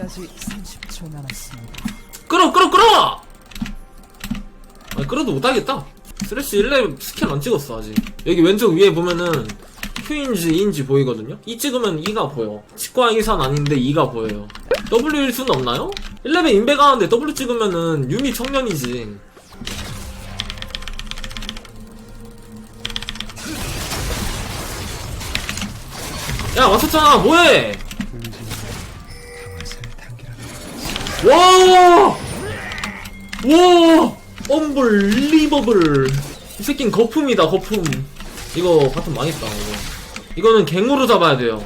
까지 30초 남았습니다. 끌어 끌어 끌어! 아니 끌어도 못하겠다. 스레시 1레벨 스캔 안 찍었어 아직. 여기 왼쪽 위에 보면은 Q인지 E인지 보이거든요? E 찍으면 E가 보여. 치과 의사는 아닌데 E가 보여요. W일 수는 없나요? 1레벨 인베가 하는데 W 찍으면은 유미 청년이지. 야 왔었잖아 뭐해 와! 와! 엄블리버블. 이 새끼는 거품이다, 거품. 이거 바텀 망했다, 이거. 이거는 갱으로 잡아야 돼요.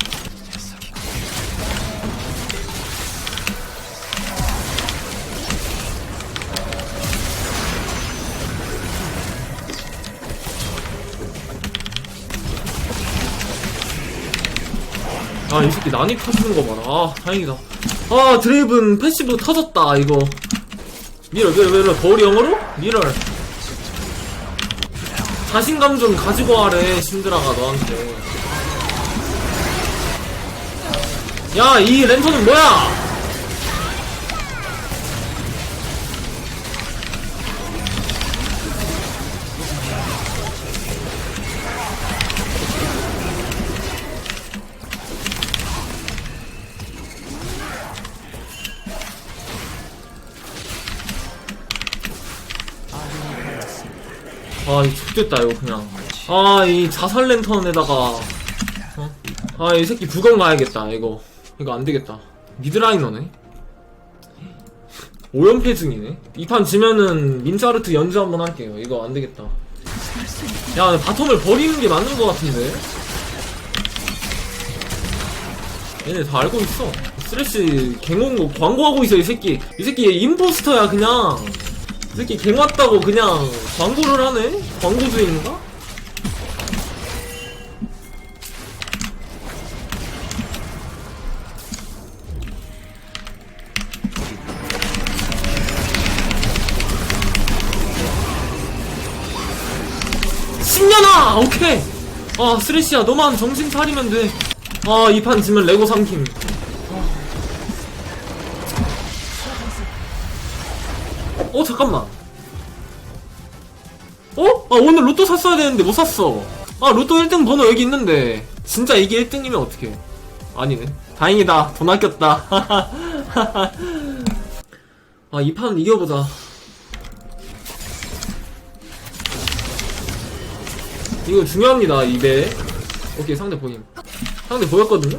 아, 이 새끼 난입 터지는 거 봐라. 아, 다행이다. 아, 드레이븐 패시브 터졌다, 이거. 미러, 미러, 미러. 거울이 영어로? 미러. 자신감 좀 가지고 하래, 신드라가 너한테. 야, 이 랜턴은 뭐야? 아, 이 X됐다, 이거 그냥. 아, 이 자살 랜턴에다가. 어? 아, 이 새끼 부검 가야겠다, 이거. 이거 안 되겠다. 미드라이너네? 오연패 중이네? 이 판 지면은 민차르트 연주 한번 할게요. 이거 안 되겠다. 야, 바텀을 버리는 게 맞는 것 같은데? 얘네 다 알고 있어. 쓰레쉬 거 광고하고 있어, 이 새끼. 이 새끼 임포스터야, 그냥. 이 새끼 갱 왔다고 그냥 광고를 하네? 광고주인가? 신년아! 오케이! 아, 쓰레쉬야, 너만 정신 차리면 돼. 아, 이 판 지면 레고 삼킴. 어 잠깐만. 어? 아 오늘 로또 샀어야 되는데 못 샀어. 아 로또 1등 번호 여기 있는데. 진짜 이게 1등이면 어떡해. 아니네. 다행이다. 돈 아꼈다. 아 이 판 이겨보자. 이거 중요합니다 이배 오케이 상대 보임. 상대 보였거든요?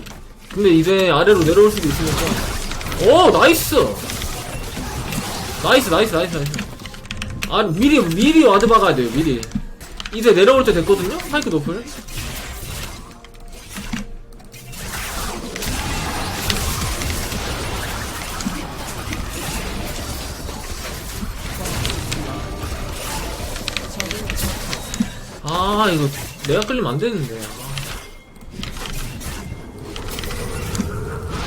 근데 이제 아래로 내려올 수도 있으니까. 오 나이스 나이스 나이스 나이스 나이스. 아 미리 미리 와드 박아야 돼요 미리. 이제 내려올 때 됐거든요? 스파이크 노플? 아 이거 내가 끌리면 안 되는데. 아.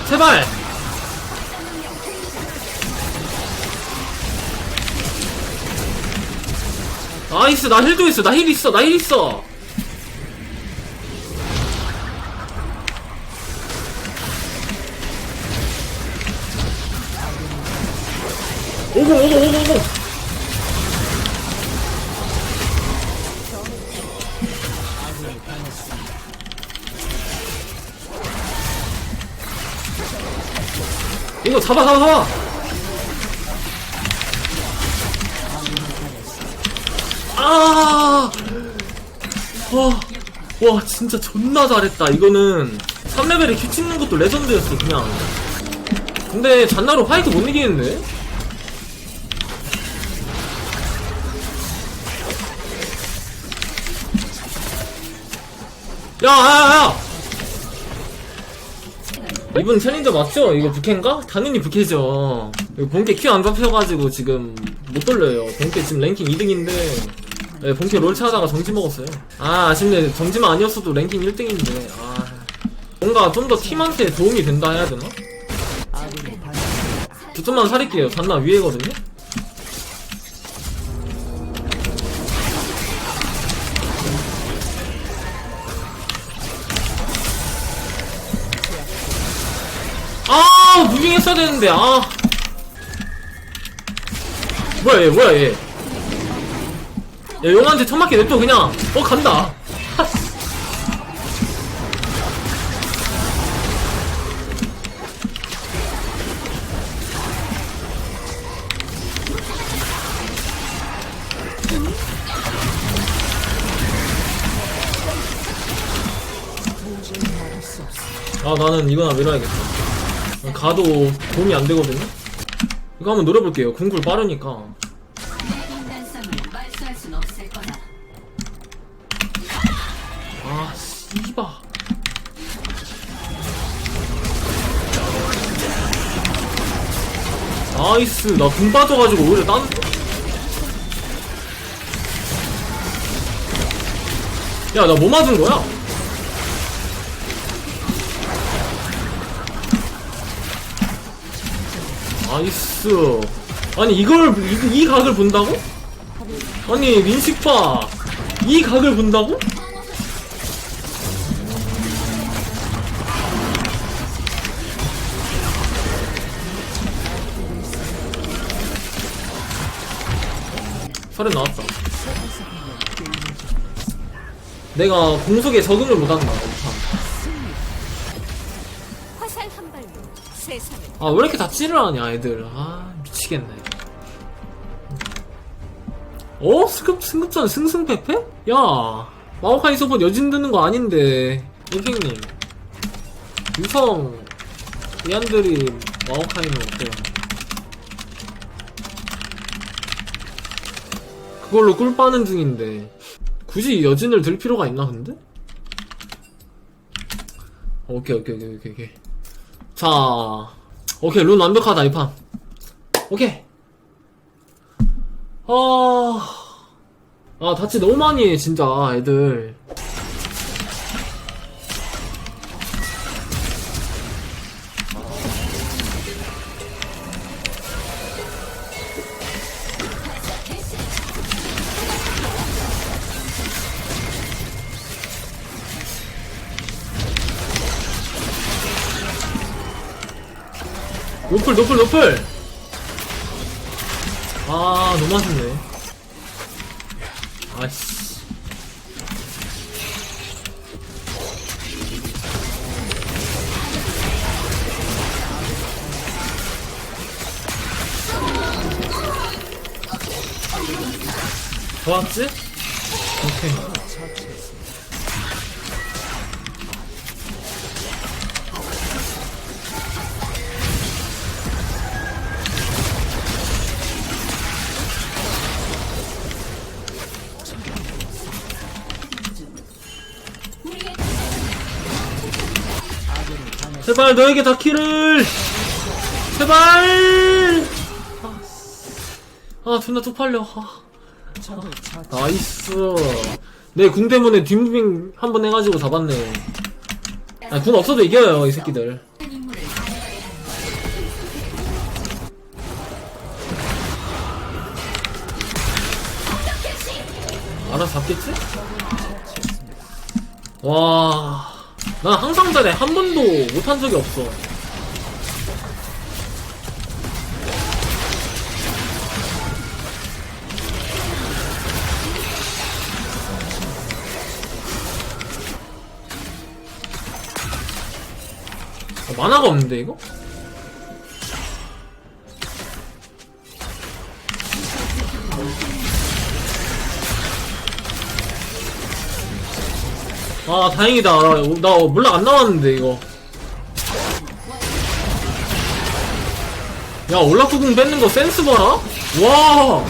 제발 나이스 나 힐도 있어. 나 힐 있어 나 힐 있어. 오고 오고 오고 오고 이거 잡아 잡아 잡아 아! 와, 와, 진짜 존나 잘했다. 이거는 3레벨에 큐 찍는 것도 레전드였어, 그냥. 근데 잔나로 화이트 못 이기는데? 야, 야, 야! 이분 챌린저 맞죠? 이거 부캐인가? 당연히 부캐죠. 본캐 큐 안 잡혀가지고 지금 못 돌려요. 본캐 지금 랭킹 2등인데, 네, 본캐 롤 차다가 정지 먹었어요. 아, 아쉽네. 정지만 아니었어도 랭킹 1등인데, 아. 뭔가 좀 더 팀한테 도움이 된다 해야 되나? 두tum만 살릴게요. 잔나 위에거든요? 아, 무빙 했어! 훔쳐야 되는데 아 뭐야 얘 뭐야 얘 야, 용한테 천막게 냅둬 그냥. 어 간다. 아 나는 이거나 밀어야겠다. 가도 도움이 안 되거든요? 이거 한번 노려볼게요. 궁굴 빠르니까 나이스 나 궁 빠져가지고 오히려 딴 야, 나 뭐 맞은 거야? 나이스. 아니, 이걸, 이, 이 각을 본다고? 아니, 민식파. 이 각을 본다고? 설에 나왔다. 내가 공속에 적응을 못한다. 이 화살 한 발로 세상을 판. 아, 왜 이렇게 다 찌르하냐, 애들. 아, 미치겠네. 어? 승급, 승급전 승승패패? 야, 마오카이 서폿 여진 드는 거 아닌데. 임팩님. 유성, 이안들이 마오카이는 어때요? 그걸로 꿀 빠는 중인데. 굳이 여진을 들 필요가 있나, 근데? 오케이, 오케이, 오케이, 오케이, 오케이. 자, 오케이, 룬 완벽하다, 이 판. 오케이. 아, 아, 다치 너무 많이 해, 진짜, 애들. 노플, 노플, 노플! 아, 너무 아쉽네. 아씨. 좋았지? 제발 너에게 다키를 제발. 아, 아 존나 쪽팔려. 아. 나이스. 내 궁 때문에 뒷무빙 한 번 해가지고 잡았네. 아, 궁 없어도 이겨요 이 새끼들. 알아서 잡겠지? 와, 난 항상 잘해. 한 번도 못한 적이 없어. 아, 만화가 없는데, 이거? 아 다행이다. 나, 나 몰락 안 나왔는데 이거. 야 올라프궁 뺏는 거 센스 봐라? 와!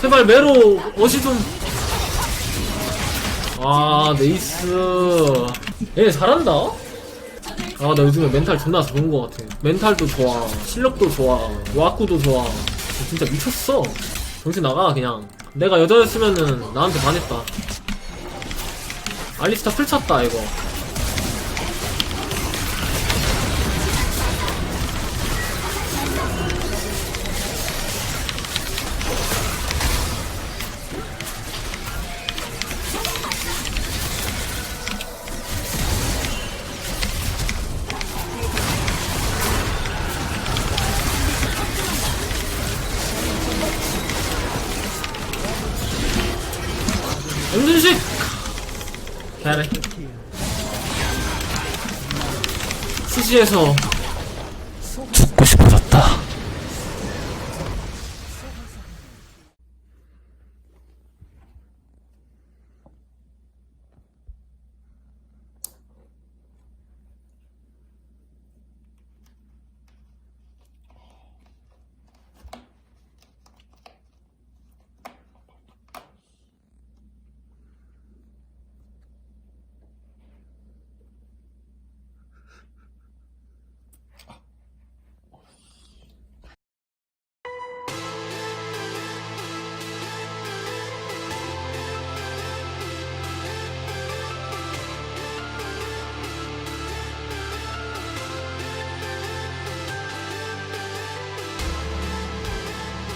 제발 메로 어시 좀아 네이스. 얘 잘한다? 아 나 요즘에 멘탈 존나 좋은 거 같아. 멘탈도 좋아. 실력도 좋아. 와꾸도 좋아. 진짜 미쳤어. 정신 나가 그냥. 내가 여자였으면은 나한테 반했다 알리스타 풀 찼다 이거 잘해. CG에서